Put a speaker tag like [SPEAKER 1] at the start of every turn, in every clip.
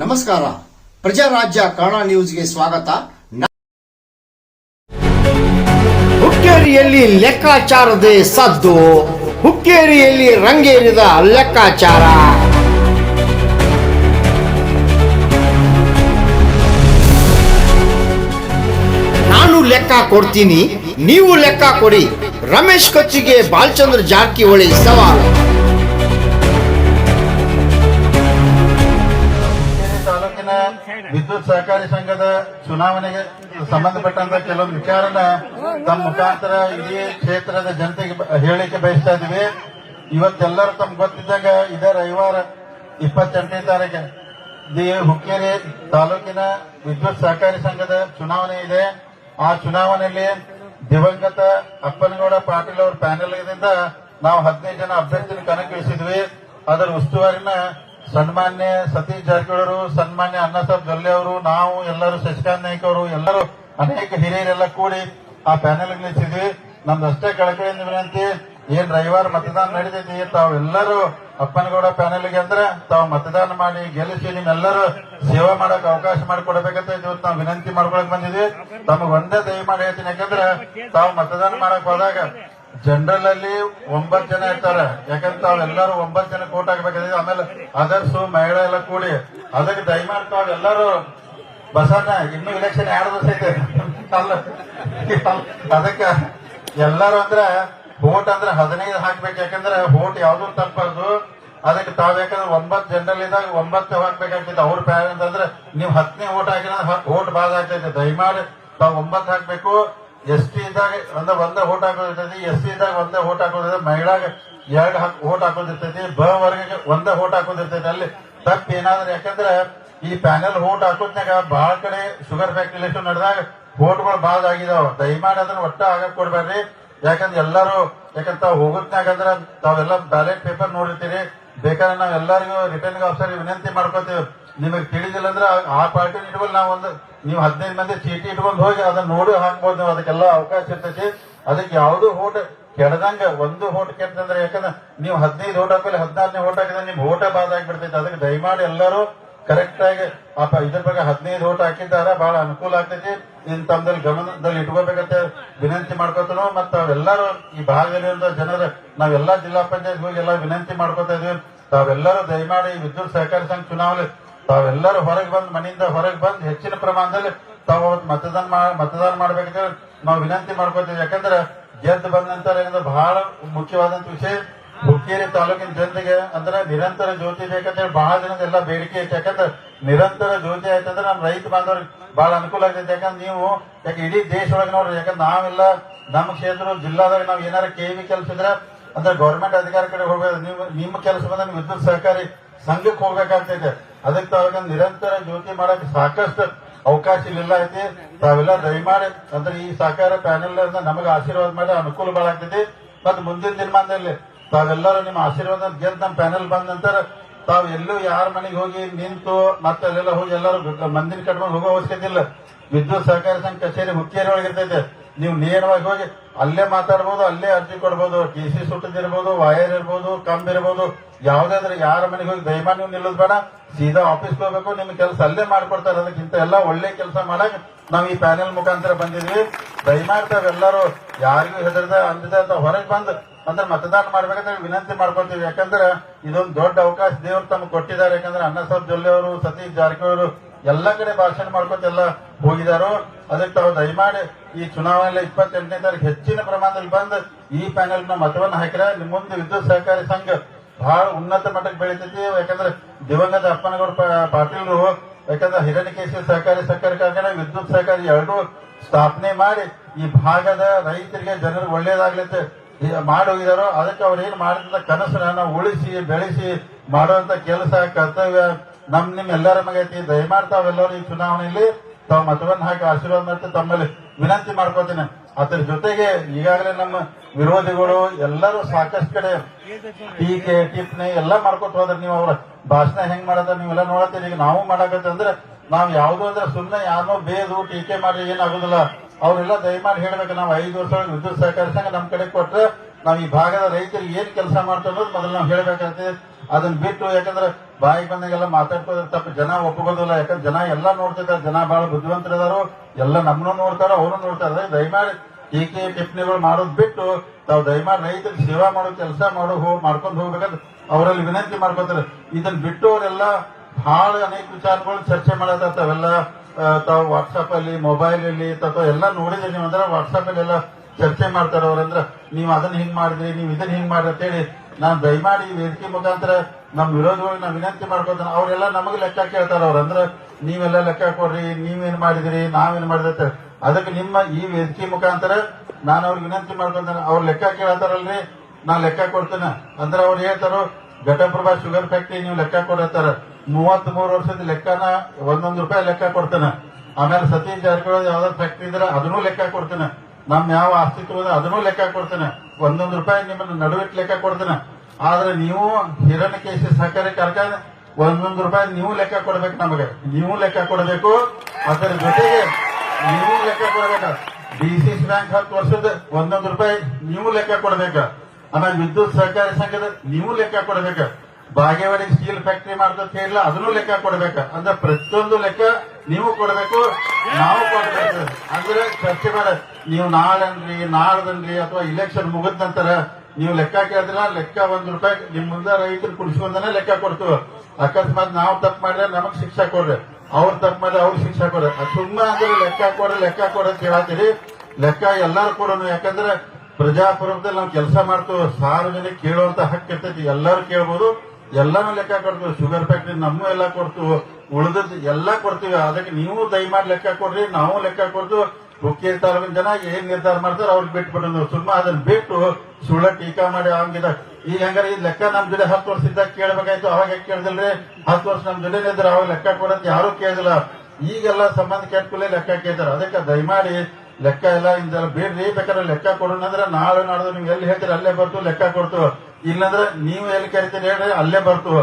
[SPEAKER 1] ನಮಸ್ಕಾರ. ಪ್ರಜಾರಾಜ್ಯ ಕನ್ನಡ ನ್ಯೂಸ್ಗೆ ಸ್ವಾಗತ.
[SPEAKER 2] ಹುಕ್ಕೇರಿಯಲ್ಲಿ ಲೆಕ್ಕಾಚಾರದೇ ಸದ್ದು. ಹುಕ್ಕೇರಿಯಲ್ಲಿ ರಂಗೇರಿದ ಲೆಕ್ಕಾಚಾರ. ಲೆಕ್ಕ ಕೊಡ್ತೀನಿ, ನೀವು ಲೆಕ್ಕ ಕೊಡಿ. ರಮೇಶ್ ಕೊಚ್ಚಿಗೆ ಬಾಲಚಂದ್ರ ಜಾರಕಿಹೊಳಿ ಸವಾಲು.
[SPEAKER 3] ತಾಲೂಕಿನ ವಿದ್ಯುತ್ ಸಹಕಾರಿ ಸಂಘದ ಚುನಾವಣೆಗೆ ಸಂಬಂಧಪಟ್ಟಂತ ಕೆಲವೊಂದು ವಿಚಾರನ ತಮ್ಮ ಮುಖಾಂತರ ಇಡೀ ಕ್ಷೇತ್ರದ ಜನತೆಗೆ ಹೇಳಿಕೆ ಬಯಸ್ತಾ ಇದೀವಿ ಇವತ್ತೆಲ್ಲರೂ ತಮ್ಗೆ ಗೊತ್ತಿದ್ದಾಗ ಇದೇ ರವಿವಾರ ಇಪ್ಪತ್ತೆಂಟನೇ ತಾರೀಕು ಹುಕ್ಕೇರಿ ತಾಲೂಕಿನ ವಿದ್ಯುತ್ ಸಹಕಾರಿ ಸಂಘದ ಚುನಾವಣೆ ಇದೆ. ಆ ಚುನಾವಣೆಯಲ್ಲಿ ದಿವಂಗತ ಅಪ್ಪನಗೌಡ ಪಾಟೀಲ್ ಅವರ ಪ್ಯಾನೆಲ್ದಿಂದ ನಾವು ಹದಿನೈದು ಜನ ಅಭ್ಯರ್ಥಿನ ಕಣಕ್ಕಿಳಿಸಿದ್ವಿ ಅದರ ಉಸ್ತುವಾರಿನ ಸನ್ಮಾನ್ಯ ಸತೀಶ್ ಜಾರಕಿಹೊಳಿ ಅವರು, ಸನ್ಮಾನ್ಯ ಅಣ್ಣಾಸಾಬ್ ದೊಲ್ಲೆ ಅವರು, ನಾವು ಎಲ್ಲರೂ ಶಶಿಕಾಂತ್ ನಾಯ್ಕ ಅವರು, ಎಲ್ಲರೂ ಅನೇಕ ಹಿರಿಯರೆಲ್ಲ ಕೂಡಿ ಆ ಪ್ಯಾನೆಲ್ ನಿಲ್ಲಿಸಿದ್ವಿ ನಮ್ದು ಅಷ್ಟೇ ಕಳಕಳಿಯಿಂದ ವಿನಂತಿ ಏನ್ ರವಿವಾರ ಮತದಾನ ನಡೀತೈತಿ? ತಾವೆಲ್ಲರೂ ಅಪ್ಪನಗೌಡ ಪ್ಯಾನೆಲ್ಗೆ ಅಂದ್ರೆ ತಾವು ಮತದಾನ ಮಾಡಿ ಗೆಲ್ಲಿಸಿ ನಿಮ್ಮೆಲ್ಲರೂ ಸೇವಾ ಮಾಡಕ್ ಅವಕಾಶ ಮಾಡಿಕೊಡ್ಬೇಕಂತ ಇವತ್ತು ನಾವು ವಿನಂತಿ ಮಾಡ್ಕೊಳಕ್ ಬಂದಿದ್ವಿ. ತಮಗ್ ಒಂದೇ ದಯಮಾಡಿ ಹೇಳ್ತೀನಿ, ಯಾಕಂದ್ರೆ ತಾವು ಮತದಾನ ಮಾಡಕ್ ಹೋದಾಗ ಜನರಲ್ ಅಲ್ಲಿ ಒಂಬತ್ತು ಜನ ಇರ್ತಾರೆ. ಯಾಕಂದ್ರೆ ತಾವೆಲ್ಲರೂ ಒಂಬತ್ತು ಜನ ಕೋಟ್ ಆಗ್ಬೇಕಾಗಿದೆ ಆಮೇಲೆ ಅದರ್ಸು ಮಹಿಳೆ ಎಲ್ಲ ಕೂಡಿ ಅದಕ್ಕೆ ದಯಮಾಡಿ ತಾವೆಲ್ಲರೂ ಬಸಣ್ಣ ಇನ್ನು ಇಲೆಕ್ಷನ್ ಎರಡು ದಿವಸ ಇದೆ ಅದಕ್ಕೆ ಎಲ್ಲರೂ ಅಂದ್ರೆ ವೋಟ್ ಅಂದ್ರೆ ಹದಿನೈದು ಹಾಕ್ಬೇಕು, ಯಾಕಂದ್ರೆ ವೋಟ್ ಯಾವ್ದು ತಪ್ಪದು. ಅದಕ್ಕೆ ತಾವ್ ಯಾಕಂದ್ರೆ ಒಂಬತ್ತು ಜನರಲ್ ಇದ್ದಾಗ ಒಂಬತ್ತು ಹಾಕ್ಬೇಕಾಗ್ತೈತೆ ಅವ್ರ ಪ್ಯಾರೆಂಟ್ ಅಂದ್ರೆ ನೀವು ಹತ್ತನೇ ವೋಟ್ ಹಾಕಿನ ವೋಟ್ ಬಾದ್ ಆಗ್ತೈತೆ. ದಯಮಾಡಿ ತಾವ್ ಒಂಬತ್ತು ಹಾಕ್ಬೇಕು. ಎಸ್ ಟಿ ಇದ್ದಾಗ ಅಂದ್ರೆ ಒಂದೇ ವೋಟ್ ಹಾಕೋದಿರ್ತೈತಿ. ಎಸ್ ಸಿ ಇದ್ದಾಗ ಒಂದೇ ವೋಟ್ ಹಾಕೋದಿರ್ತೈತಿ. ಮಹಿಳಾಗ ಎರಡು ವೋಟ್ ಹಾಕೋದಿರ್ತೈತಿ. ಬ ವರ್ಗಕ್ಕೆ ಒಂದೇ ವೋಟ್ ಹಾಕೋದಿರ್ತೈತಿ. ಅಲ್ಲಿ ತಪ್ಪು ಏನಾದ್ರೆ ಯಾಕಂದ್ರೆ ಈ ಪ್ಯಾನೆಲ್ ವೋಟ್ ಹಾಕೋದ್ನಾಗ ಬಹಳ ಕಡೆ ಶುಗರ್ ಫ್ಯಾಕ್ಟ್ರಿ ನಡೆದಾಗ ವೋಟ್ಗಳು ಬಾದ್ ಆಗಿದಾವ. ದಯಮಾಡಿ ಅದನ್ನ ಒಟ್ಟ ಆಗಕ್ ಕೊಡ್ಬೇಡ್ರಿ ಯಾಕಂದ್ರೆ ಎಲ್ಲರೂ ಯಾಕಂತ ಅಂದ್ರೆ ತಾವೆಲ್ಲ ಬ್ಯಾಲೆಟ್ ಪೇಪರ್ ನೋಡಿರ್ತೀರಿ. ಬೇಕಾದ್ರೆ ನಾವ್ ಎಲ್ಲರಿಗೂ ರಿಟರ್ನಿಂಗ್ ಆಫೀಸರ್ ವಿನಂತಿ ಮಾಡ್ಕೋತೀವಿ. ನಿಮಗೆ ತಿಳಿದಿಲ್ಲ ಅಂದ್ರೆ ಆ- ಪಾರ್ಟಿ ಇಟ್ಕೊಂಡು ನಾವು ಒಂದು, ನೀವು ಹದಿನೈದು ಮಂದಿ ಚೀಟಿ ಇಟ್ಕೊಂಡು ಹೋಗಿ ಅದನ್ನ ನೋಡಿ ಹಾಕ್ಬೋದು ಅದಕ್ಕೆಲ್ಲ ಅವಕಾಶ ಇರ್ತೈತಿ. ಅದಕ್ಕೆ ಯಾವುದು ಹೋಟ್ ಕೆಡದಂಗ, ಒಂದು ಹೋಟ್ ಕೆಟ್ಟಂದ್ರೆ ಯಾಕಂದ್ರೆ ನೀವು ಹದಿನೈದು ಓಟ್ ಹಾಕಲಿ ಹದಿನಾರನೇ ಓಟ್ ಹಾಕಿದ್ರೆ ನಿಮ್ ಓಟ ಬಾದ್ ಆಗಿಬಿಡ್ತೈತಿ. ಅದಕ್ಕೆ ದಯಮಾಡಿ ಎಲ್ಲರೂ ಕರೆಕ್ಟ್ ಆಗಿ ಇದ್ರ ಬಗ್ಗೆ ಹದಿನೈದು ಓಟ್ ಹಾಕಿದ್ದಾರೆ ಬಹಳ ಅನುಕೂಲ ಆಗ್ತೈತಿ. ನಿನ್ ತಮ್ಮದಲ್ಲಿ ಗಮನದಲ್ಲಿ ಇಟ್ಕೋಬೇಕಂತ ವಿನಂತಿ ಮಾಡ್ಕೋತನು, ಮತ್ತ ಅವೆಲ್ಲರೂ ಈ ಭಾಗದಲ್ಲಿರುವ ಜನರು, ನಾವೆಲ್ಲಾ ಜಿಲ್ಲಾ ಪಂಚಾಯತ್ ಹೋಗಿ ಎಲ್ಲ ವಿನಂತಿ ಮಾಡ್ಕೋತಾ ಇದೀವಿ. ತಾವೆಲ್ಲರೂ ದಯಮಾಡಿ ವಿದ್ಯುತ್ ಸಹಕಾರ ಸಂಘ ಚುನಾವಣೆ, ತಾವೆಲ್ಲರೂ ಹೊರಗೆ ಬಂದು, ಮನೆಯಿಂದ ಹೊರಗೆ ಬಂದು ಹೆಚ್ಚಿನ ಪ್ರಮಾಣದಲ್ಲಿ ತಾವು ಅವತ್ತು ಮತದಾನ ಮತದಾನ ಮಾಡ್ಬೇಕಂತ ನಾವು ವಿನಂತಿ ಮಾಡ್ಕೋತೀವಿ. ಯಾಕಂದ್ರೆ ಗೆದ್ದು ಬಂದ ನಂತರ ಏನಂದ್ರೆ ಬಹಳ ಮುಖ್ಯವಾದಂತ ವಿಷಯ. ಹುಕ್ಕೇರಿ ತಾಲೂಕಿನ ಜನತೆಗೆ ಅಂದ್ರೆ ನಿರಂತರ ಜ್ಯೋತಿ ಬೇಕಂತೇಳಿ ಬಹಳ ದಿನದ ಎಲ್ಲ ಬೇಡಿಕೆ ಐತೆ. ಯಾಕಂದ್ರೆ ನಿರಂತರ ಜ್ಯೋತಿ ಆಯ್ತಂದ್ರೆ ನಮ್ಮ ರೈತ ಬಾಂಧವ್ರಿಗೆ ಬಹಳ ಅನುಕೂಲ ಆಗ್ತೈತೆ. ಯಾಕಂದ್ರೆ ನೀವು ಯಾಕೆ ಇಡೀ ದೇಶ ಒಳಗೆ ನೋಡ್ರಿ, ಯಾಕಂದ್ರೆ ನಾವೆಲ್ಲ ನಮ್ಮ ಕ್ಷೇತ್ರ ಜಿಲ್ಲಾದಾಗ ನಾವು ಏನಾರ ಕೆ ವಿ ಕೆಲಸ ಇದ್ರೆ ಅಂದ್ರೆ ಗೌರ್ಮೆಂಟ್ ಅಧಿಕಾರ ಕಡೆ ಹೋಗ್ಬೇಕು ನೀವು, ನಿಮ್ಮ ಕೆಲಸ ಬಂದ್ರೆ ವಿದ್ಯುತ್ ಸಹಕಾರಿ ಸಂಘಕ್ಕೆ ಹೋಗ್ಬೇಕಾಗ್ತೈತೆ. ಅದಕ್ಕೆ ತಾವಾಗ ನಿರಂತರ ಜ್ಯೋತಿ ಮಾಡಕ್ ಸಾಕಷ್ಟು ಅವಕಾಶ ಇಲ್ಲ ಐತಿ. ತಾವೆಲ್ಲ ದಯಮಾಡಿ ಅಂದ್ರೆ ಈ ಸಹಕಾರ ಪ್ಯಾನೆಲ್ ನಮಗೆ ಆಶೀರ್ವಾದ ಮಾಡಿ ಅನುಕೂಲ ಬಹಳ ಆಗ್ತೈತಿ ಮತ್ತೆ ಮುಂದಿನ ದಿನಮಾನದಲ್ಲಿ ತಾವೆಲ್ಲರೂ ನಿಮ್ಮ ಆಶೀರ್ವಾದ ಗೆದ್ದು ನಮ್ಮ ಪ್ಯಾನೆಲ್ ಬಂದ ನಂತರ ತಾವು ಎಲ್ಲೂ ಯಾರ ಮನೆಗೆ ಹೋಗಿ ನಿಂತು ಮತ್ತೆ ಅಲ್ಲೆಲ್ಲ ಹೋಗಿ ಎಲ್ಲರೂ ಮಂದಿನ ಕಟ್ಕೊಂಡು ಹೋಗೋ ಅವಶ್ಯಕತೆ ಇಲ್ಲ. ವಿದ್ಯುತ್ ಸಹಕಾರಿ ಸಂಘ ಕಚೇರಿ ಹುಕ್ಕೇರಿ ಒಳಗಿರ್ತೈತೆ ನೀವು ನೇರವಾಗಿ ಹೋಗಿ ಅಲ್ಲೇ ಮಾತಾಡ್ಬೋದು, ಅಲ್ಲೇ ಅರ್ಜಿ ಕೊಡ್ಬೋದು ಟಿ ಸಿ ಸುಟ್ಟದಿರ್ಬೋದು ವೈರ್ ಇರ್ಬೋದು, ಕಂಬ್ ಇರ್ಬೋದು, ಯಾವ್ದಾದ್ರೆ ಯಾರ ಮನೆಗೆ ಹೋಗಿ ದಯಮಾನ ನೀವು ನಿಲ್ಲೋದು ಬೇಡ. ಸೀದಾ ಆಫೀಸ್ಗೆ ಹೋಗ್ಬೇಕು ನಿಮ್ ಕೆಲಸ ಅಲ್ಲೇ ಮಾಡ್ಕೊಡ್ತಾರೆ. ಅದಕ್ಕಿಂತ ಎಲ್ಲ ಒಳ್ಳೆ ಕೆಲಸ ಮಾಡಕ್ ನಾವು ಈ ಪ್ಯಾನೆಲ್ ಮುಖಾಂತರ ಬಂದಿದ್ವಿ. ದಯಮಾಡ್ತಾವೆಲ್ಲರೂ ಯಾರಿಗೂ ಹೆದರ್ದ ಅಂತ ಹೊರಗೆ ಬಂದು ಅಂದ್ರೆ ಮತದಾನ ಮಾಡ್ಬೇಕಂದ್ರೆ ವಿನಂತಿ ಮಾಡ್ಕೊತೀವಿ ಯಾಕಂದ್ರೆ ಇದೊಂದು ದೊಡ್ಡ ಅವಕಾಶ ದೇವರು ತಮ್ಗೆ ಕೊಟ್ಟಿದ್ದಾರೆ. ಯಾಕಂದ್ರೆ ಅಣ್ಣಸಾಬ್ ಜೊಲ್ಲೆ ಅವರು, ಸತೀಶ್ ಜಾರಕಿಹೊಳಿ ಎಲ್ಲ ಕಡೆ ಭಾಷಣ ಮಾಡ್ಕೊತ ಎಲ್ಲ ಹೋಗಿದಾರೋ ಅದಕ್ಕೆ ತಾವು ದಯಮಾಡಿ ಈ ಚುನಾವಣೆಯಲ್ಲಿ ಇಪ್ಪತ್ತೆಂಟನೇ ತಾರೀಕು ಹೆಚ್ಚಿನ ಪ್ರಮಾಣದಲ್ಲಿ ಬಂದು ಈ ಪ್ಯಾನೆಲ್ನ ಮತವನ್ನು ಹಾಕಿರ ನಿಮ್ಮ ಮುಂದೆ ವಿದ್ಯುತ್ ಸಹಕಾರಿ ಸಂಘ ಬಹಳ ಉನ್ನತ ಮಟ್ಟಕ್ಕೆ ಬೆಳೀತೈತಿ. ಯಾಕಂದ್ರೆ ದಿವಂಗತ ಅಪ್ಪನಗೌಡ ಪಾಟೀಲ್ರು, ಯಾಕಂದ್ರೆ ಹಿರಣ್ಯಕೇಶಿ ಸಹಕಾರಿ ಸಹಕಾರಿ ಕಾರ್ಖಾನೆ ವಿದ್ಯುತ್ ಸಹಕಾರಿ ಎರಡೂ ಸ್ಥಾಪನೆ ಮಾಡಿ ಈ ಭಾಗದ ರೈತರಿಗೆ ಜನರಿಗೆ ಒಳ್ಳೇದಾಗ್ಲತ್ತೆ ಮಾಡಿ ಹೋಗಿದಾರೋ, ಅದಕ್ಕೆ ಅವ್ರು ಏನ್ ಮಾಡಿದ ಕನಸನ್ನ ಉಳಿಸಿ, ಬೆಳೆಸಿ ಮಾಡುವಂತ ಕೆಲಸ, ಕರ್ತವ್ಯ ನಮ್ ನಿಮ್ ಎಲ್ಲರ ಮಗೈತಿ ದಯಮಾಡ್ತಾವೆಲ್ಲರೂ ಈ ಚುನಾವಣೆಯಲ್ಲಿ ತಾವು ಮತವನ್ನು ಹಾಕಿ ಆಶೀರ್ವಾದ ಮಾಡ್ತಾ ತಮ್ಮಲ್ಲಿ ವಿನಂತಿ ಮಾಡ್ಕೋತೀನಿ ಅದರ ಜೊತೆಗೆ ಈಗಾಗಲೇ ನಮ್ಮ ವಿರೋಧಿಗಳು ಎಲ್ಲರೂ ಸಾಕಷ್ಟು ಕಡೆ ಟೀಕೆ, ಟಿಪ್ಪಣಿ ಎಲ್ಲ ಮಾಡ್ಕೊತ ಹೋದ್ರೆ ನೀವು ಅವ್ರ ಭಾಷಣ ಹೆಂಗ್ ಮಾಡದ ನೀವೆಲ್ಲ ನೋಡತ್ತೀರಿ. ಈಗ ನಾವು ಮಾಡಕತ್ತಂದ್ರೆ ನಾವ್ ಯಾವ್ದು ಅಂದ್ರೆ ಸುಮ್ಮನೆ ಯಾರನ್ನೋ ಬೇದು ಟೀಕೆ ಮಾಡಿ ಏನಾಗುದಿಲ್ಲ. ಅವರೆಲ್ಲ ದಯಮಾಡಿ ಹೇಳ್ಬೇಕು, ನಾವು ಐದು ವರ್ಷ ವಿದ್ಯುತ್ ಸಹಕಾರ ಸಂಘ ನಮ್ ಕಡೆ ಕೊಟ್ರೆ ನಾವು ಈ ಭಾಗದ ರೈತರಿಗೆ ಏನ್ ಕೆಲಸ ಮಾಡ್ತಾ ಅನ್ನೋದು ಮೊದಲು ನಾವು ಹೇಳ್ಬೇಕಾಗ್ತದೆ ಅದನ್ನ ಬಿಟ್ಟು ಯಾಕಂದ್ರೆ ಬಾಯಿ ಬಂದಾಗೆಲ್ಲ ಮಾತಾಡ್ಕೋದ್ರೆ ತಪ್ಪು. ಜನ ಒಪ್ಪಗೋದಿಲ್ಲ ಯಾಕಂದ್ರೆ ಜನ ಎಲ್ಲ ನೋಡ್ತಿದ್ದಾರೆ. ಜನ ಬಹಳ ಬುದ್ಧಿವಂತರಿದಾರು. ಎಲ್ಲ ನಮ್ಮನ್ನು ನೋಡ್ತಾರ, ಅವನು ನೋಡ್ತಾರೆ. ದಯಮಾಡಿ ಟೀಕೆ ಟಿಪ್ಪಣಿಗಳು ಮಾಡೋದ್ ಬಿಟ್ಟು ತಾವು ದಯಮಾಡಿ ರೈತರಿಗೆ ಸೇವಾ ಮಾಡೋ ಕೆಲಸ ಮಾಡೋ ಹೋಗಿ ಮಾಡ್ಕೊಂಡು ಹೋಗ್ಬೇಕಂದ್ರೆ ಅವರಲ್ಲಿ ವಿನಂತಿ ಮಾಡ್ಕೊತಾರೆ. ಇದನ್ನ ಬಿಟ್ಟು ಅವರೆಲ್ಲ ಬಹಳ ಅನೇಕ ವಿಚಾರಗಳು ಚರ್ಚೆ ಮಾಡತ್ತಾವೆಲ್ಲ ತಾವು ವಾಟ್ಸಪ್ ಅಲ್ಲಿ ಮೊಬೈಲ್ ಅಲ್ಲಿ ಅಥವಾ ಎಲ್ಲ ನೋಡಿದ್ರೆ ನೀವು. ಅಂದ್ರೆ ವಾಟ್ಸಪ್ ಅಲ್ಲಿ ಎಲ್ಲ ಚರ್ಚೆ ಮಾಡ್ತಾರೆ ಅವ್ರಂದ್ರ ನೀವು ಅದನ್ನ ಹಿಂಗ್ ಮಾಡಿದ್ರಿ, ನೀವು ಇದನ್ನ ಹಿಂಗ್ ಮಾಡ್ರಿ ಅಂತ ಹೇಳಿ ನಾನು ದಯಮಾಡಿ ವೇದಿಕೆ ಮುಖಾಂತರ ನಮ್ ವಿರೋಧಿಗಳಿಗೆ ನಾವು ವಿನಂತಿ ಮಾಡ್ಕೋತಾನೆ ಅವರೆಲ್ಲ ನಮಗೆ ಲೆಕ್ಕ ಕೇಳ್ತಾರ ಅವ್ರಂದ್ರ ನೀವೆಲ್ಲ ಲೆಕ್ಕ ಕೊಡ್ರಿ, ನೀವೇನ್ ಮಾಡಿದ್ರಿ, ನಾವೇನ್ ಮಾಡಿದ್ರಿ ಅಂತ. ಅದಕ್ಕೆ ನಿಮ್ಮ ಈ ವ್ಯಕ್ತಿ ಮುಖಾಂತರ ನಾನು ಅವ್ರಿಗೆ ವಿನಂತಿ ಮಾಡ್ಕೊಂತಾನೆ ಅವ್ರ ಲೆಕ್ಕ ಕೇಳತ್ತಾರಲ್ರಿ ನಾ ಲೆಕ್ಕ ಕೊಡ್ತೇನೆ. ಅಂದ್ರೆ ಅವ್ರು ಹೇಳ್ತಾರೋ, ಘಟಪ್ರಭಾ ಶುಗರ್ ಫ್ಯಾಕ್ಟ್ರಿ ನೀವು ಲೆಕ್ಕ ಕೊಡತ್ತಾರ ಮೂವತ್ತ್ ಮೂರು ವರ್ಷದ ಲೆಕ್ಕನ ಒಂದೊಂದು ರೂಪಾಯಿ ಲೆಕ್ಕ ಕೊಡ್ತೇನೆ. ಆಮೇಲೆ ಸತೀನ್ ಜಾರಕಿಹೊಳಿ ಯಾವ್ದಾದ್ರು ಫ್ಯಾಕ್ಟ್ರಿ ಇದ್ರೆ ಅದನ್ನೂ ಲೆಕ್ಕ ಕೊಡ್ತೇನೆ. ನಮ್ ಯಾವ ಅಸ್ತಿತ್ವ ಇದೆ ಅದನ್ನೂ ಲೆಕ್ಕ ಕೊಡ್ತೇನೆ. ಒಂದೊಂದು ರೂಪಾಯಿ ನಿಮ್ಮನ್ನ ನಡುವಿಟ್ಟು ಲೆಕ್ಕ ಕೊಡ್ತೇನೆ. ಆದ್ರೆ ನೀವು ಹಿರಣ್ಯಕೇಶಿ ಸಹಕಾರಿ ಕಾರ್ಖಾನೆ, ಒಂದೊಂದು ರೂಪಾಯಿ ನೀವು ಲೆಕ್ಕ ಕೊಡ್ಬೇಕು ನಮಗೆ. ನೀವು ಲೆಕ್ಕ ಕೊಡಬೇಕು, ಅದರ ಜೊತೆಗೆ ನೀವು ಲೆಕ್ಕ ಕೊಡ್ಬೇಕ. ಸಿ ಬ್ಯಾಂಕ್ ಹತ್ತು ವರ್ಷದ ಒಂದೊಂದು ರೂಪಾಯಿ ನೀವು ಲೆಕ್ಕ ಕೊಡ್ಬೇಕ. ಆಮೇಲೆ ವಿದ್ಯುತ್ ಸಹಕಾರಿ ಸಂಘದ ನೀವು ಲೆಕ್ಕ ಕೊಡ್ಬೇಕ. ಬಾಗೇವಾಡಿ ಸ್ಟೀಲ್ ಫ್ಯಾಕ್ಟರಿ ಮಾಡ್ತಂತ ಇಲ್ಲ ಅದನ್ನು ಲೆಕ್ಕ ಕೊಡ್ಬೇಕ. ಅಂದ್ರೆ ಪ್ರತಿಯೊಂದು ಲೆಕ್ಕ ನೀವು ಕೊಡಬೇಕು, ನಾವು ಕೊಡಬೇಕು. ಅಂದ್ರೆ ಚರ್ಚೆ ಮಾಡ. ನೀವು ನಾಳನ್ರಿ ನಾಳ್ದನ್ರಿ ಅಥವಾ ಇಲೆಕ್ಷನ್ ಮುಗಿದ ನಂತರ ನೀವು ಲೆಕ್ಕ ಕೇಳಿದ್ರ ಲೆಕ್ಕ ಒಂದ್ ರೂಪಾಯಿ ನಿಮ್ ಮುಂದೆ ರೈತರು ಕುಡಿಸ್ಕೊಂಡನೆ ಲೆಕ್ಕ ಕೊಡ್ತೀವಿ. ಅಕಸ್ಮಾತ್ ನಾವು ತಪ್ಪು ಮಾಡಿದ್ರೆ ನಮಗ್ ಶಿಕ್ಷೆ ಕೊಡ್ರಿ. ಅವ್ರು ತಪ್ಪು ಮಾಡಿದ್ರೆ ಅವ್ರಿಗೆ ಶಿಕ್ಷೆ ಕೊಡ್ರಿ. ಸುಮ್ಮನೆ ಅಂದ್ರೆ ಲೆಕ್ಕ ಕೊಡ್ರಿ ಲೆಕ್ಕ ಕೊಡ್ರಿ ಅಂತ ಹೇಳತ್ತೀರಿ ಲೆಕ್ಕ ಎಲ್ಲಾರು ಕೊಡೋನು, ಯಾಕಂದ್ರೆ ಪ್ರಜಾಪ್ರಭುತ್ವದಲ್ಲಿ ನಾವು ಕೆಲಸ ಮಾಡ್ತೀವಿ. ಸಾರ್ವಜನಿಕ ಕೇಳುವಂತ ಹಕ್ಕು ಇರ್ತೈತಿ. ಎಲ್ಲರೂ ಕೇಳ್ಬೋದು. ಎಲ್ಲಾನು ಲೆಕ್ಕ ಕೊಡ್ತೀವಿ. ಶುಗರ್ ಫ್ಯಾಕ್ಟ್ರಿ ನಮ್ಮ ಎಲ್ಲ ಕೊಡ್ತೀವಿ. ಉಳಿದದ್ದು ಎಲ್ಲ ಕೊಡ್ತೀವಿ. ಅದಕ್ಕೆ ನೀವು ದಯಮಾಡಿ ಲೆಕ್ಕ ಕೊಡ್ರಿ, ನಾವು ಲೆಕ್ಕ ಕೊಡ್ತೀವಿ. ಹುಕ್ಕೇರಿ ತಾಲೂಕಿನ ಜನ ಏನ್ ನಿರ್ಧಾರ ಮಾಡ್ತಾರೆ ಅವ್ರಿಗೆ ಬಿಟ್ಬಿಟ್ಟು ಸುಮ್ಮ ಅದನ್ನ ಬಿಟ್ಟು ಸುಳ್ಳ ಟೀಕಾ ಮಾಡಿ ಹಂಗಿದ ಈಗ ಹಂಗಾರೆ ಈ ಲೆಕ್ಕ ನಮ್ ಜೊತೆ ಹತ್ತು ವರ್ಷದಿಂದ ಕೇಳಬೇಕಾಯ್ತು, ಅವಾಗ ಕೇಳ್ದಿಲ್ರಿ? ಹತ್ತು ವರ್ಷ ನಮ್ ಜೊತೆ ಇದ್ರೆ ಅವಾಗ ಲೆಕ್ಕ ಕೊಡಂತ ಯಾರು ಕೇಳಿದಿಲ್ಲ. ಈಗೆಲ್ಲ ಸಂಬಂಧ ಕೆಟ್ಟಕೊಳ್ಳಿ ಲೆಕ್ಕ ಕೇಳ್ತಾರೆ. ಅದಕ್ಕೆ ದಯಮಾಡಿ ಲೆಕ್ಕ ಎಲ್ಲ ಇಂದೆಲ್ಲ ಬೇಡ್ರಿ. ಬೇಕಾದ್ರೆ ಲೆಕ್ಕ ಕೊಡೋಣ ಅಂದ್ರೆ ನಾಳೆ ನಾಡ್ದು ನಿಮ್ಗೆ ಎಲ್ಲಿ ಹೇಳ್ತೀರಿ? ಅಲ್ಲೇ ಬರ್ತು, ಲೆಕ್ಕ ಕೊಡ್ತು. ಇಲ್ಲಂದ್ರೆ ನೀವು ಎಲ್ಲಿ ಕರಿತೀರಿ ಹೇಳ್ರಿ? ಅಲ್ಲೇ ಬರ್ತು.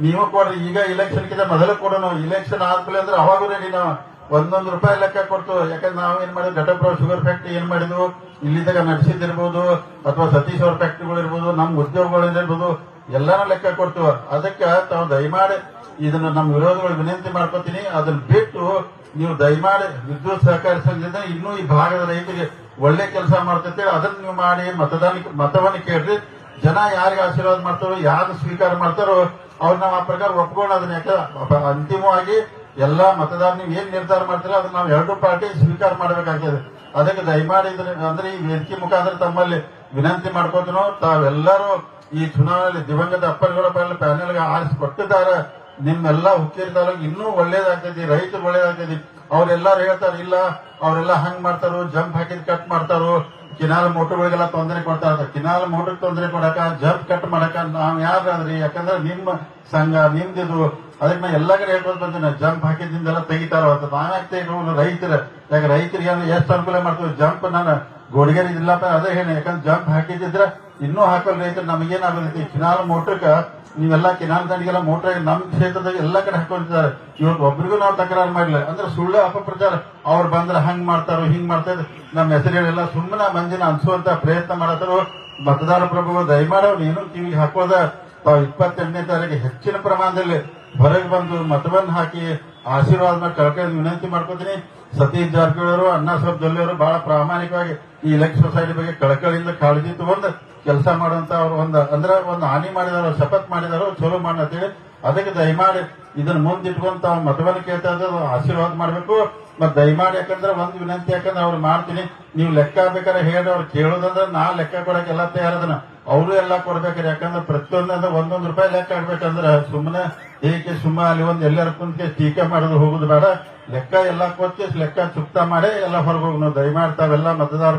[SPEAKER 3] ನೀವು ಕೊಡ್ರಿ. ಈಗ ಇಲೆಕ್ಷನ್ ಕಿಂತ ಮೊದಲು ಕೊಡೋಣ. ಇಲೆಕ್ಷನ್ ಆದ್ಮೇಲೆ ಅಂದ್ರೆ ಅವಾಗೂ ರೆಡಿ ನಾವು. ಒಂದೊಂದು ರೂಪಾಯಿ ಲೆಕ್ಕ ಕೊಡ್ತು. ಯಾಕಂದ್ರೆ ನಾವು ಏನ್ ಮಾಡಿದ್ವಿ? ಘಟಪುರ ಶುಗರ್ ಫ್ಯಾಕ್ಟ್ರಿ ಏನ್ ಮಾಡಿದ್ವು? ಇಲ್ಲಿದ್ದಾಗ ನಡೆಸಿದ್ದಿರ್ಬೋದು, ಅಥವಾ ಸತೀಶ್ ಅವ್ರ ಫ್ಯಾಕ್ಟ್ರಿಗಳು ಇರ್ಬೋದು, ನಮ್ ಉದ್ಯೋಗಗಳಿಂದ ಇರ್ಬೋದು, ಎಲ್ಲಾನು ಲೆಕ್ಕ ಕೊಡ್ತು. ಅದಕ್ಕೆ ತಾವು ದಯಮಾಡಿ ಇದನ್ನ ನಮ್ಮ ವಿರೋಧಗಳು ವಿನಂತಿ ಮಾಡ್ಕೋತೀನಿ. ಅದನ್ನ ಬಿಟ್ಟು ನೀವು ದಯಮಾಡಿ ವಿದ್ಯುತ್ ಸಹಕಾರಿ ಸಂಘದಿಂದ ಇನ್ನೂ ಈ ಭಾಗದ ರೈತರಿಗೆ ಒಳ್ಳೆ ಕೆಲಸ ಮಾಡ್ತೈತೆ ಅದನ್ನ ನೀವು ಮಾಡಿ ಮತದಾನ ಮತವನ್ನು ಕೇಳ್ರಿ. ಜನ ಯಾರಿಗೆ ಆಶೀರ್ವಾದ ಮಾಡ್ತಾರೋ ಯಾರು ಸ್ವೀಕಾರ ಮಾಡ್ತಾರೋ ಅವ್ರನ್ನ ಆ ಪ್ರಕಾರ ಒಪ್ಕೊಂಡು ಅದನ್ನ ಯಾಕೆ ಅಂತಿಮವಾಗಿ ಎಲ್ಲಾ ಮತದಾರ ನೀವು ಏನ್ ನಿರ್ಧಾರ ಮಾಡ್ತೀರ ಅದನ್ನ ನಾವು ಎರಡು ಪಾರ್ಟಿ ಸ್ವೀಕಾರ ಮಾಡಬೇಕಾಗ್ತದೆ. ಅದಕ್ಕೆ ದಯಮಾಡಿ ಅಂದ್ರೆ ಈ ವೇದಿಕೆ ಮುಖಾಂತರ ತಮ್ಮಲ್ಲಿ ವಿನಂತಿ ಮಾಡ್ಕೋತೀನೋ ತಾವೆಲ್ಲರೂ ಈ ಚುನಾವಣೆಯಲ್ಲಿ ದಿವಂಗತ ಅಪ್ಪರ್ಗಳ ಪ್ಯಾನೆಲ್ಗೆ ಆರಿಸಿ ಕೊಟ್ಟಿದ್ದಾರೆ ನಿಮ್ಮೆಲ್ಲ ಹುಕ್ಕೇರಿ ತಾಲೂಕು ಇನ್ನೂ ಒಳ್ಳೇದಾಗ್ತೈತಿ, ರೈತರು ಒಳ್ಳೇದಾಗ್ತೈತಿ. ಅವ್ರೆಲ್ಲಾರು ಹೇಳ್ತಾರೆ, ಇಲ್ಲ, ಅವರೆಲ್ಲ ಹಂಗ್ ಮಾಡ್ತಾರೋ, ಜಂಪ್ ಹಾಕಿದ್ ಕಟ್ ಮಾಡ್ತಾರೋ. ಕಿನಾಲ್ ಮೋಟರ್ಗಳಿಗೆಲ್ಲ ತೊಂದರೆ ಕೊಡ್ತಾ ಇದ್ದಾರೆ ಕಿನಾಲ್ ಮೋಟರ್ ತೊಂದರೆ ಕೊಡಕ ಜಂಪ್ ಕಟ್ ಮಾಡಕ ನಾವ್ ಯಾರಾದ್ರಿ? ಯಾಕಂದ್ರೆ ನಿಮ್ಮ ಸಂಘ, ನಿಮ್ದಿದು, ಅದಕ್ಕೆ ನಾ ಎಲ್ಲ ಕಡೆ ಬಂದಿನ. ಜಂಪ್ ಹಾಕಿದ್ದಿಂದೆಲ್ಲ ತೆಗಿತಾರ ಅಂತ ನಾವ್ಯಾಕೆ ರೈತರು. ಯಾಕೆ ರೈತರಿಗೆ ಎಷ್ಟು ಅನುಕೂಲ ಮಾಡ್ತೀವಿ? ಜಂಪ್ ನಾನು ಗೋಡಿಗೆರೆ ಇಲ್ಲಪ್ಪ, ಅದೇ ಹೇಳಿ, ಯಾಕಂದ್ರೆ ಜಂಪ್ ಹಾಕಿದ್ರೆ ಇನ್ನೂ ಹಾಕಲ್ ರೈತರು ನಮಗೇನಾಗುತ್ತೆ ಕಿನಾಲ್ ಮೋಟರ್ಕ ನೀವೆಲ್ಲ ಕಿನಾಲ್ ದಂಡಿಗೆಲ್ಲ ಮೋಟರ್ ನಮ್ ಕ್ಷೇತ್ರದಾಗ ಎಲ್ಲ ಕಡೆ ಹಾಕೊಂಡಿದ್ದಾರೆ. ಇವತ್ತು ಒಬ್ರಿಗೂ ನಾವು ತಕರಾರು ಮಾಡಲಿಲ್ಲ. ಅಂದ್ರೆ ಸುಳ್ಳು ಅಪಪ್ರಚಾರ. ಅವ್ರು ಬಂದ್ರೆ ಹಂಗ್ ಮಾಡ್ತಾರೋ, ಹಿಂಗ್ ಮಾಡ್ತಾರೆ ನಮ್ಮ ಹೆಸರುಗಳೆಲ್ಲ ಸುಮ್ಮನೆ ಮಂದಿನ ಅನ್ಸುವಂತ ಪ್ರಯತ್ನ ಮಾಡತ್ತಾರೋ. ಮತದಾರ ಪ್ರಭು ದಯಮಾಡೋ ನೀನು ಕಿವಿಗೆ ಹಾಕೋದ. ತಾವು ಇಪ್ಪತ್ತೆಂಟನೇ ತಾರೀಕು ಹೆಚ್ಚಿನ ಪ್ರಮಾಣದಲ್ಲಿ ಹೊರಗೆ ಬಂದು ಮತವನ್ನು ಹಾಕಿ ಆಶೀರ್ವಾದ ಕಳ್ಕೊಂಡು ವಿನಂತಿ ಮಾಡ್ಕೊತೀನಿ. ಸತೀಶ್ ಜಾರಕಿಹೊಳಿ ಅವರು ಅಣ್ಣಾ ಸಾಹೇಬ್ ದೊಲ್ಲಿ ಅವರು ಬಹಳ ಪ್ರಾಮಾಣಿಕವಾಗಿ ಈ ಇಲೆಕ್ಷನ್ ಸೊಸೈಟಿ ಬಗ್ಗೆ ಕಳಕಳಿಯಿಂದ ಕಾಳಜಿ ತಗೊಂಡು ಕೆಲಸ ಮಾಡುವಂತ ಅವರು ಒಂದು ಅಂದ್ರೆ ಒಂದು ಹಾನಿ ಮಾಡಿದಾರ ಶಪಥ ಮಾಡಿದಾರೋ ಚಲೋ ಅಂತೇಳಿ ಅದಕ್ಕೆ ದಯಮಾಡಿ ಇದನ್ನ ಮುಂದಿಟ್ಕೊಂಡು ತಾವು ಮತವನ್ನು ಕೇಳ್ತಾ ಇದ್ದು ಆಶೀರ್ವಾದ ಮಾಡ್ಬೇಕು. ಮತ್ ದಯಮಾಡಿ ಯಾಕಂದ್ರೆ ಒಂದು ವಿನಂತಿ ಯಾಕಂದ್ರೆ ಅವ್ರು ಮಾಡ್ತೀನಿ. ನೀವು ಲೆಕ್ಕ ಬೇಕಾದ್ರೆ ಹೇಳಿ ಅವ್ರು ಕೇಳೋದಂದ್ರೆ ನಾ ಲೆಕ್ಕ ಕೊಡಕ್ಕೆ ಎಲ್ಲ ತಯಾರದನ. ಅವರು ಎಲ್ಲ ಕೊಡ್ಬೇಕ್ರಿ ಯಾಕಂದ್ರೆ ಪ್ರತಿಯೊಂದಂದ್ರೆ ಒಂದೊಂದು ರೂಪಾಯಿ ಲೆಕ್ಕ ಆಗ್ಬೇಕಂದ್ರೆ ಸುಮ್ಮನೆ ಏಕೆ ಸುಮ್ಮ ಅಲ್ಲಿ ಒಂದು ಎಲ್ಲರ ಕುಂತ ಟೀಕೆ ಮಾಡೋದು ಹೋಗುದು ಬೇಡ. ಲೆಕ್ಕ ಎಲ್ಲ ಕೊಟ್ಟು ಲೆಕ್ಕ ಚುಕ್ತ ಮಾಡಿ ಎಲ್ಲ ಹೊರಗೆ ಹೋಗ್ ನಾವು ದಯಮಾಡಿ ತಾವೆಲ್ಲ ಮತದಾರ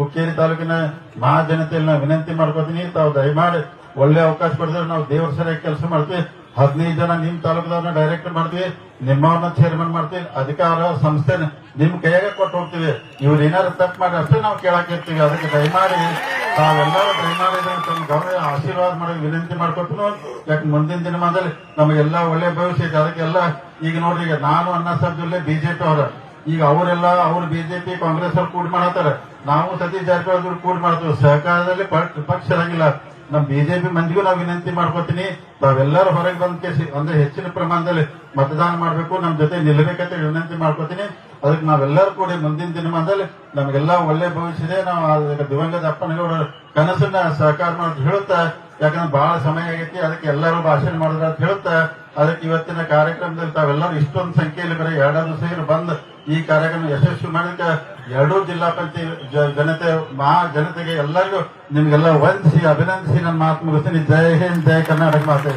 [SPEAKER 3] ಹುಕ್ಕೇರಿ ತಾಲೂಕಿನ ಮಹಾಜನತೆಯಲ್ಲಿ ನಾವು ವಿನಂತಿ ಮಾಡ್ಕೋತೀನಿ. ತಾವು ದಯಮಾಡಿ ಒಳ್ಳೆ ಅವಕಾಶ ಕೊಡಿದ್ರೆ ನಾವು ದೇವರ ಸರಿಯಾಗಿ ಕೆಲಸ ಮಾಡ್ತೀವಿ. ಹದಿನೈದು ಜನ ನಿಮ್ ತಾಲೂಕದವ್ರನ್ನ ಡೈರೆಕ್ಟರ್ ಮಾಡ್ತೀವಿ, ನಿಮ್ಮವ್ರನ್ನ ಚೇರ್ಮನ್ ಮಾಡ್ತೀವಿ, ಅಧಿಕಾರ ಸಂಸ್ಥೆ ನಿಮ್ ಕೈಯಾಗ ಕೊಟ್ಟು ಹೋಗ್ತೀವಿ. ಇವ್ರು ಏನಾದ್ರು ತಪ್ಪು ಮಾಡಿ ಅಷ್ಟೇ ನಾವು ಕೇಳಕ್ ಇರ್ತೀವಿ. ಅದಕ್ಕೆ ದಯಮಾಡಿ ತಾವೆಲ್ಲರೂ ದಯಮಾಡಿ ತಮ್ಮ ಗೌರವ ಆಶೀರ್ವಾದ ಮಾಡಿ ವಿನಂತಿ ಮಾಡ್ಕೊತೀನಿ ಯಾಕೆ ಮುಂದಿನ ದಿನಮಾನದಲ್ಲಿ ನಮಗೆಲ್ಲ ಒಳ್ಳೆ ಭವಿಷ್ಯ ಇದೆ ಅದಕ್ಕೆಲ್ಲ ಈಗ ನೋಡ್ರಿ, ಈಗ ನಾನು ಅನ್ನ ಸಾಹೇಬ್ ಜೊಲ್ಲೆ ಬಿಜೆಪಿ ಅವರ. ಈಗ ಅವರೆಲ್ಲ, ಅವ್ರು ಬಿಜೆಪಿ, ಕಾಂಗ್ರೆಸ್ ಅವ್ರು ಕೂಡ ಮಾಡತ್ತಾರೆ. ನಾವು ಸತೀಶ್ ಜಾರಕಿಹೊಳಿ ಕೂಡ ಮಾಡ್ತೀವಿ. ಸಹಕಾರದಲ್ಲಿ ಪಕ್ಷ ಇರಂಗಿಲ್ಲ. ನಮ್ ಬಿಜೆಪಿ ಮಂದಿಗೂ ನಾವು ವಿನಂತಿ ಮಾಡ್ಕೋತೀನಿ. ತಾವೆಲ್ಲರೂ ಹೊರಗೆ ಬಂದ ಅಂದ್ರೆ ಹೆಚ್ಚಿನ ಪ್ರಮಾಣದಲ್ಲಿ ಮತದಾನ ಮಾಡಬೇಕು ನಮ್ಮ ಜೊತೆ ನಿಲ್ಲಬೇಕಂತ ವಿನಂತಿ ಮಾಡ್ಕೋತೀನಿ. ಅದಕ್ಕೆ ನಾವೆಲ್ಲರೂ ಕೂಡ ಮುಂದಿನ ದಿನಮಾನದಲ್ಲಿ ನಮಗೆಲ್ಲ ಒಳ್ಳೆ ಭವಿಷ್ಯ ಇದೆ. ನಾವು ಅದಕ್ಕೆ ದಿವಂಗತ ಅಪ್ಪನಗೌಡ ಕನಸನ್ನ ಸಹಕಾರ ಮಾಡೋದು ಹೇಳುತ್ತಾ, ಯಾಕಂದ್ರೆ ಬಹಳ ಸಮಯ ಆಗೈತಿ, ಅದಕ್ಕೆ ಎಲ್ಲರೂ ಭಾಷಣ ಮಾಡಿದ್ರೆ ಅಂತ ಹೇಳುತ್ತಾ, ಅದಕ್ಕೆ ಇವತ್ತಿನ ಕಾರ್ಯಕ್ರಮದಲ್ಲಿ ತಾವೆಲ್ಲರೂ ಇಷ್ಟೊಂದು ಸಂಖ್ಯೆಯಲ್ಲಿ ಬರೀ ಎರಡಾರು ಸೇರಿ ಬಂದು ಈ ಕಾರ್ಯಕ್ರಮ ಯಶಸ್ವಿ ಮಾಡಿದ ಎರಡೂ ಜಿಲ್ಲಾ ಪಂಚಾಯತ್ ಜನತೆ, ಮಹಾ ಜನತೆಗೆ ಎಲ್ಲರಿಗೂ ನಿಮ್ಗೆಲ್ಲ ವಂದಿಸಿ, ಅಭಿನಂದಿಸಿ ನನ್ನ ಮಾತು ಮುಗಿಸ್ತೀನಿ. ಜೈ ಹಿಂದ್, ಜೈ ಕರ್ನಾಟಕ ಮಾತೆ.